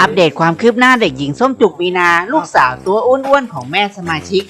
อัปเดตความคืบหน้าเด็กหญิงส้มจุกมีนา ลูกสาวตัวอ้วนๆของแม่สมาชิก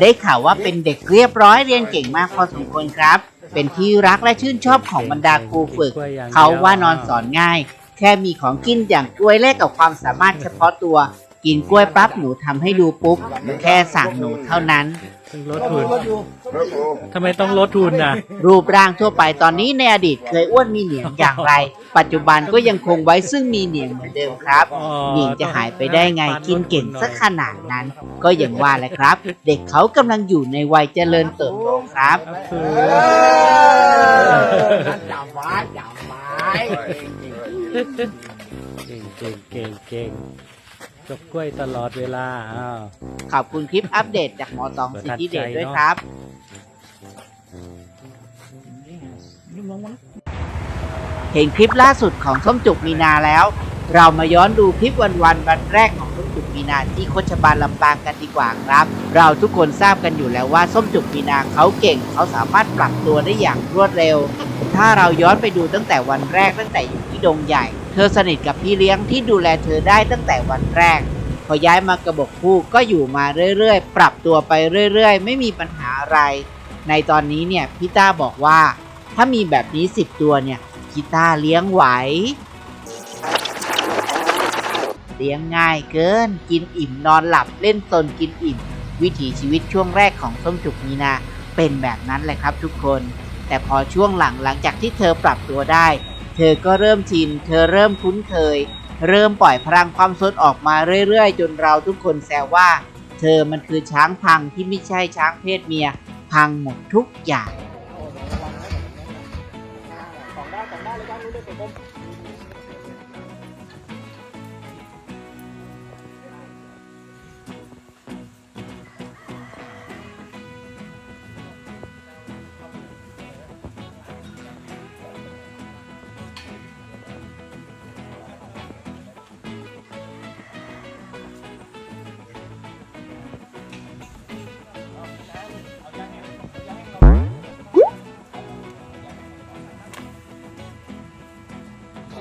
ได้ข่าวว่าเป็นเด็กเรียบร้อยเรียนเก่งมากพอสมควรครับ เป็นที่รักและชื่นชอบของบรรดาครูฝึก เขาว่านอนสอนง่าย แค่มีของกินอย่างกล้วยแลกกับความสามารถเฉพาะตัว กินกล้วยปั๊บหนูทำให้ดูปุ๊บ แค่สั่งหนูเท่านั้นต้อง ลดทุนทำไมต้องลดทุนน่ะ รูปร่างทั่วไปตอนนี้ในอดีตเคยอ้วนมีเหนียงอย่างไร ปัจจุบันก็ยังคงไว้ซึ่งมีเหนียงเหมือนเดิมครับอ๋อ เหนียงจะหายไปได้ไงกินเก่งสักขนาดนั้น ก็อย่างว่าแหละครับ เด็กเขากำลังอยู่ในวัยเจริญเติบโตครับ คือจับไว้จับไว้ เก่งเก่งเก่งเก่ง จกกล้วยตลอดเวลาอ้าว ขอบคุณคลิปอัปเดตจากหมอตองสิทธิเดชด้วยครับ เห็นคลิปล่าสุดของส้มจุกมีนาแล้ว เรามาย้อนดูคลิปวันวันๆวันแรกของส้มจุกมีนาที่โคชบาลลำปางกันดีกว่าครับ เราทุกคนทราบกันอยู่แล้วว่าส้มจุกมีนาเขาเก่ง เขาสามารถปรับตัวได้อย่างรวดเร็ว ถ้าเราย้อนไปดูตั้งแต่วันแรกตั้งแต่อยู่ที่ดงใหญ่ เธอสนิทกับพี่เลี้ยงที่ดูแลเธอได้ตั้งแต่วันแรก พอย้ายมากระบอกผู้ก็อยู่มาเรื่อยๆ ปรับตัวไปเรื่อยๆ ไม่มีปัญหาอะไร ในตอนนี้เนี่ยพี่ต้าบอกว่า ถ้ามีแบบนี้ 10 ตัวเนี่ยพี่ต้าเลี้ยงไหว เลี้ยงง่ายเกิน กินอิ่มนอนหลับเล่นตนกินอิ่ม วิถีชีวิตช่วงแรกของส้มจุกมีนาเป็นแบบนั้นแหละครับทุกคน แต่พอช่วงหลังหลังจากที่เธอปรับตัวได้ เธอก็เริ่มชิน เธอเริ่มคุ้นเคย เริ่มปล่อยพลังความสดออกมาเรื่อยๆ จนเราทุกคนแซวว่า เธอมันคือช้างพังที่ไม่ใช่ช้างเพศเมีย พังหมดทุกอย่าง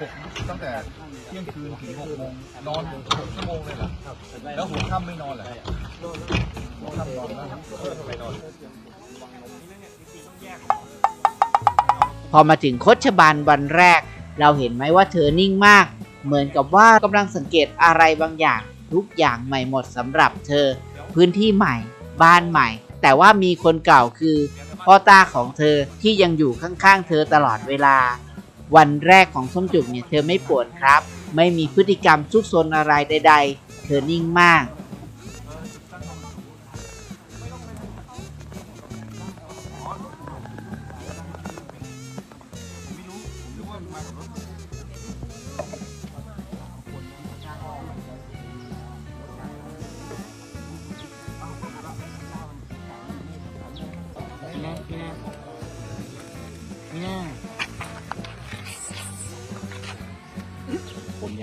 หกตั้งแต่เที่ยงคืนถึงหกโมงนอนหกชั่วโมงเลยเหรอแล้วหัวค่ำไม่นอนเหรอหัวค่ำนอนนะเออทำไมนอนพอมาถึงโคชบาลวันแรก เราเห็นไหมว่าเธอนิ่งมาก เหมือนกับว่ากำลังสังเกตอะไรบางอย่าง ทุกอย่างใหม่หมดสำหรับเธอ พื้นที่ใหม่ บ้านใหม่ แต่ว่ามีคนเก่าคือพ่อตาของเธอที่ยังอยู่ข้างๆ เธอตลอดเวลา วันแรกของส้มจุกเนี่ยเธอไม่ปวดครับ ไม่มีพฤติกรรมซุกซนอะไรใด ๆ เธอนิ่งมากผ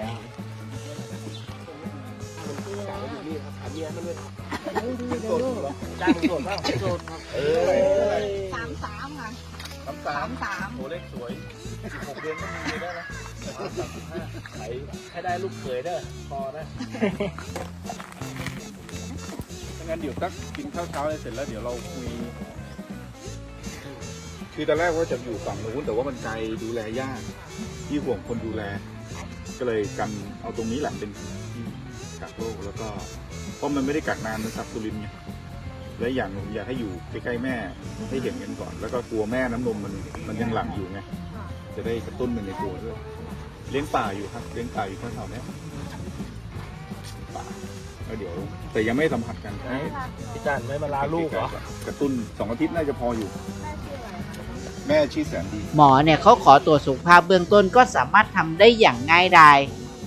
ยาวสามสามค่ะสามสาสามมสามโหเลขสวยหกเดือนก็มีได้แล้วไให้ได้ลูกเขยได้พอนะถ้างั้นเดี๋ยวตักกินข้าวเช้าอะไรเสร็จแล้วเดี๋ยวเราคุยคือตอนแรกว่าจะอยู่ฝั่งนู้นแต่ว่ามันไกลดูแลยากที่ห่วงคนดูแล ก็เลยกันเอาตรงนี้แหละเป็นที่กักโรคแล้วก็เพราะมันไม่ได้กักนานเหมันสับสุรินทร์ไงและอย่างหนึ่งอยากให้อยู่ใกล้ๆแม่ให้เห็นกันก่อน แล้วก็กลัวแม่น้ำนมมันมันยังหลั่งอยู่ไงจะได้กระตุ้นมันในตัวด้วยเลี้ยงป่าอยู่ครับเลี้ยงป่าอยู่แถวๆเนี้ยป่าแล้วเดี๋ยว แต่ยังไม่สัมผัสกันพี่จันไม่มาลาลูกเหรอกระตุ้นสองอาทิตย์น่าจะพออยู่ ม่ชื่อแสนดี หมอเนี่ยเขาขอตรวจสุขภาพเบื้องต้นก็สามารถทำได้อย่างง่ายดาย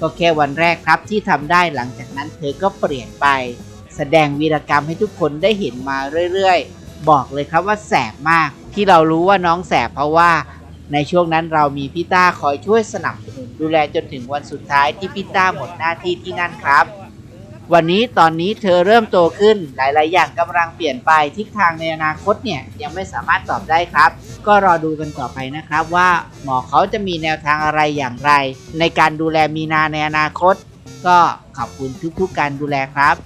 ก็แค่วันแรกครับที่ทำได้หลังจากนั้นเธอก็เปลี่ยนไป แสดงวีรกรรมให้ทุกคนได้เห็นมาเรื่อยๆ บอกเลยครับว่าแสบมาก ที่เรารู้ว่าน้องแสบเพราะว่า ในช่วงนั้นเรามีพี่ต้าคอยช่วยสนับสนุนดูแลจนถึงวันสุดท้ายที่พี่ต้าหมดหน้าที่ที่นั่นครับ วันนี้ตอนนี้เธอเริ่มโตขึ้นหลาย ๆ อย่างกำลังเปลี่ยนไปทิศทางในอนาคตเนี่ยยังไม่สามารถตอบได้ครับ ก็รอดูกันต่อไปนะครับ ว่าหมอเขาจะมีแนวทางอะไรอย่างไร ในการดูแลมีนาในอนาคต ก็ขอบคุณทุก ๆ การดูแลครับ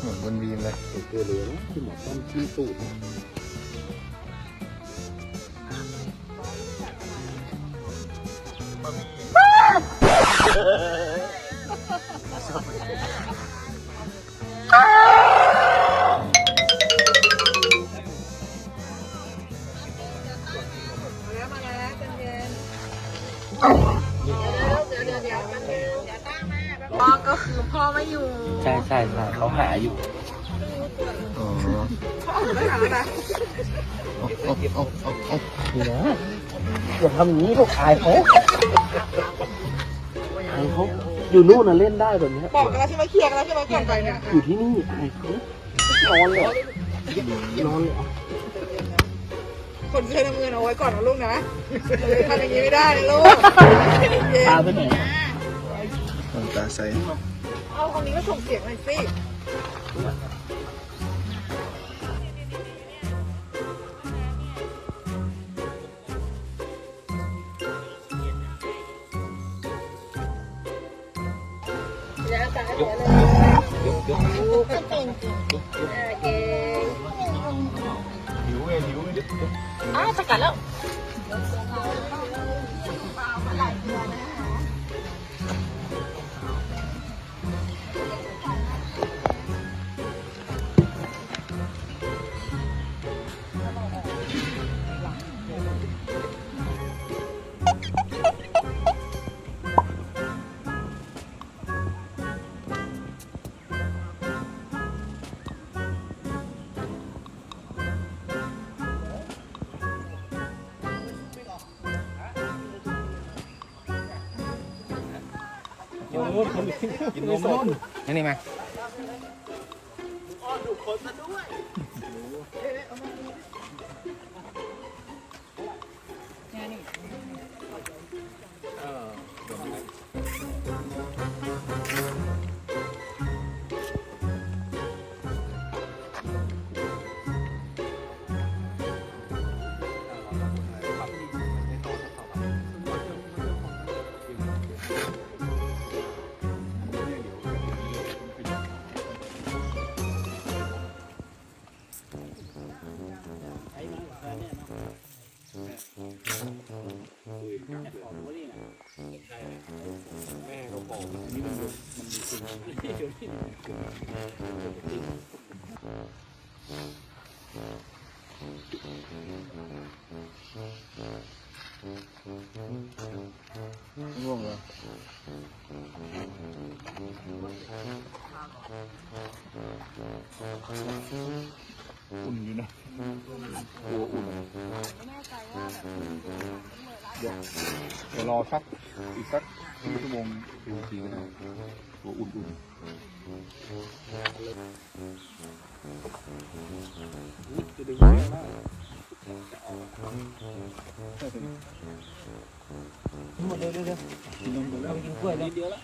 เหมือนบนวีนเลยตัวเหลืองที่หมอต้นชี้ตูด พ่อก็คือพ่อไม่อยู่ใช่ใช่ใช่เขาหาอยู่ อ๋อพ่อไม่หาอะไรเอาเอาเอาเอานะอย่าทำอย่างนี้ลูกอายเขาอาย เขาอยู่นู่นน่ะเล่นได้แบบเนี้ยบอกกันแล้วใช่ไหมเคลียร์กันแล้วใช่ไหมก่อนไปเนี่ยอยู่ที่นี่อายเขานอนเลยเหรอนอนเลยเหรอคนเคยทำเงินเอาไว้ก่อนนะลูกนะทำอย่างนี้ไม่ได้นะลูกพาไปไหนตาใสเอาคนนี้มาส่งเสียงหน่อยสิ หิวไงหิวอ้าวสกัดแล้ว กินนมกินนมนู่นนี่มา ง่วงเหรออุ่นอยู่นะตัวอุ่นเดี๋ยว เดี๋ยวรอสักอีกสักครึ่งชั่วโมงดูทีก็ได้ตัวอุ่นๆหมดเร็วเร็วเร็วกินนมไปแล้วกินกล้วยแล้วเดียวแล้ว